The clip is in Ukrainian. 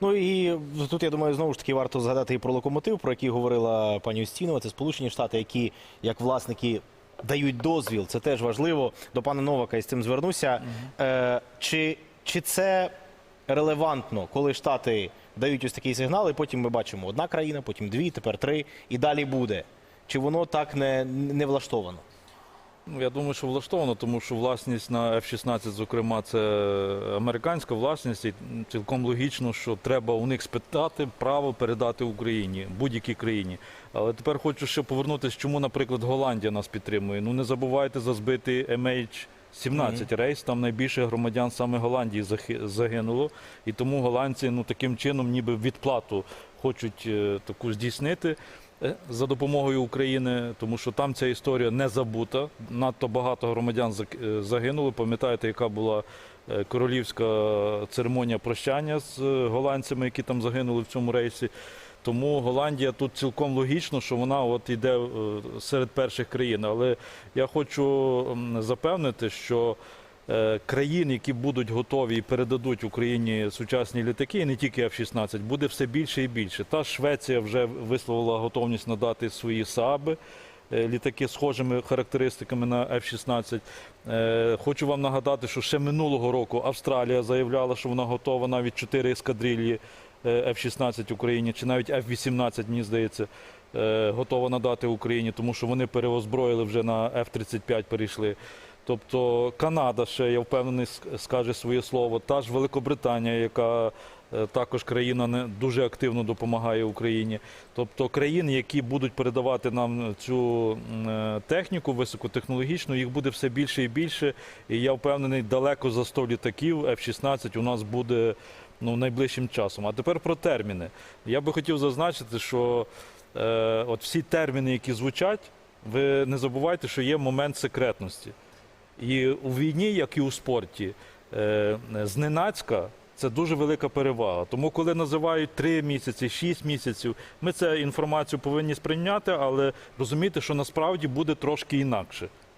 Ну і тут я думаю, знову ж таки варто згадати і про локомотив, про який говорила пані Устінова. Це Сполучені Штати, які як власники дають дозвіл. Це теж важливо. До пана Новака і з цим звернуся. Е, чи, чи це релевантно, коли Штати дають ось такий сигнал, і потім ми бачимо одна країна, потім дві, тепер три, і далі буде. Чи воно так не, не влаштовано? Ну, я думаю, що влаштовано, тому що власність на F-16, зокрема, це американська власність, і цілком логічно, що треба у них спитати право передати Україні, будь-якій країні. Але тепер хочу ще повернутися, чому, наприклад, Голландія нас підтримує. Ну не забувайте за збитий MH17 рейс. Там найбільше громадян саме Голландії загинуло. І тому голландці ну, таким чином ніби відплату хочуть е, таку здійснити за допомогою України, тому що там ця історія не забута. Надто багато громадян е, загинули. Пам'ятаєте, яка була е, королівська церемонія прощання з е, голландцями, які там загинули в цьому рейсі. Тому Голландія тут цілком логічно, що вона от йде е, серед перших країн. Але я хочу запевнити, що е, країн, які будуть готові і передадуть Україні сучасні літаки, і не тільки F-16, буде все більше і більше. Та Швеція вже висловила готовність надати свої СААБи. е, Літаки схожими характеристиками на F-16. Е, Хочу вам нагадати, що ще минулого року Австралія заявляла, що вона готова навіть 4 ескадрилії е, F-16 Україні, чи навіть F-18, мені здається, е, готова надати Україні, тому що вони переозброїли вже на F-35 перейшли. Тобто Канада ще, я впевнений, скаже своє слово. Та ж Великобританія, яка е, також країна не дуже активно допомагає Україні. Тобто країни, які будуть передавати нам цю е, техніку високотехнологічну, їх буде все більше і більше. І я впевнений, далеко за 100 літаків F-16 у нас буде ну, найближчим часом. А тепер про терміни. Я би хотів зазначити, що е, от всі терміни, які звучать, ви не забувайте, що є момент секретності. І у війні, як і у спорті, е, зненацька це дуже велика перевага. Тому, коли називають 3 місяці, 6 місяців, ми цю інформацію повинні сприйняти, але розуміти, що насправді буде трошки інакше.